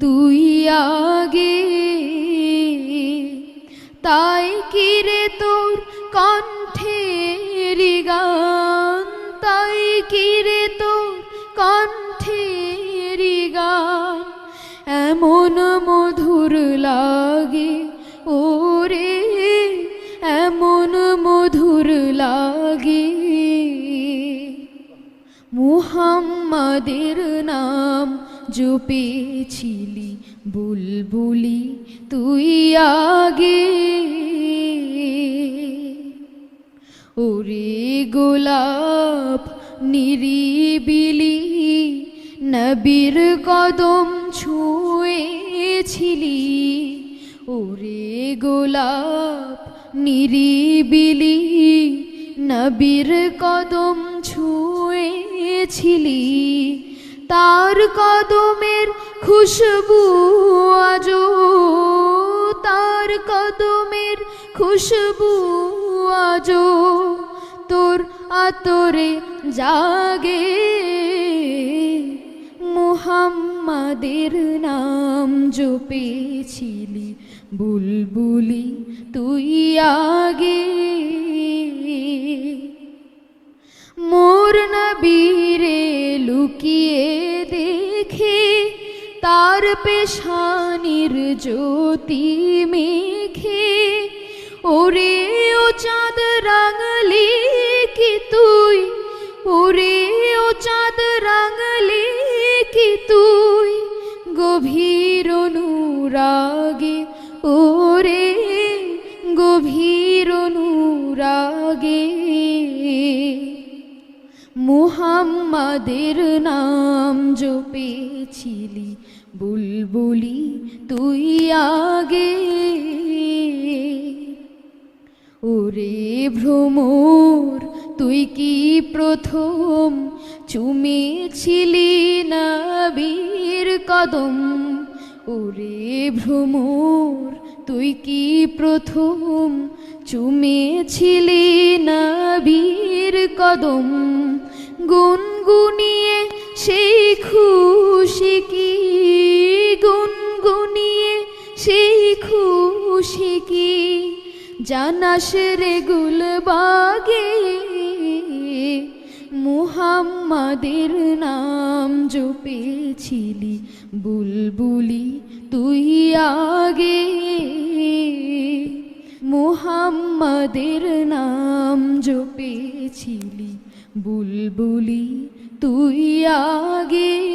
তুই আগে। তাই কিরে তোর কণ্ঠের গান তাই কিরে তোর কণ্ঠের গান এমন মধুর লাগে, ওরে। এমন মধুর লাগে। মুহাম্মাদের নাম জপেছিলি বুলবুলি তুই আগে। ওরে গোলাপ নিরিবিলি নবীর কদম ছুঁয়েছিলি। ওরে গোলাপ নিরিবিলি নবীর কদম ছুঁয়েছিলি। তার কদমের খুশবু আজো তার কদমের খুশবু আজো তোর আতরে জাগে। মুহাম্মাদের নাম জপেছিলি বুলবুলি তুই আগে। মোর নবীরে লুকিয়ে দেখে তার পেশানির জ্যোতি মেখে। ওরে ও চাঁদ রাঙলি কি তুই? ওরে ও চাঁদ রাঙলি কি তুই? গভীর অনুরাগে, ওরে গভীর অনুরাগে। মুহাম্মাদের নাম জপেছিলি, বুলবুলি তুই আগে। ওরে ভ্রমর, তুই কি প্রথম চুমেছিলি নবীর কদম? ওরে ভ্রমর, তুই কি প্রথম চুমেছিলি নবীর কদম? গুনগুনিয়ে সেই খুশি কি? গুনগুনিয়ে সেই খুশি কি? জানাস রে গুলবাগে মুহাম্মাদের নাম জপেছিলি বুলবুলি তুই আগে। মুহাম্মাদের নাম জপেছিলি বুলবুলি তুই আগে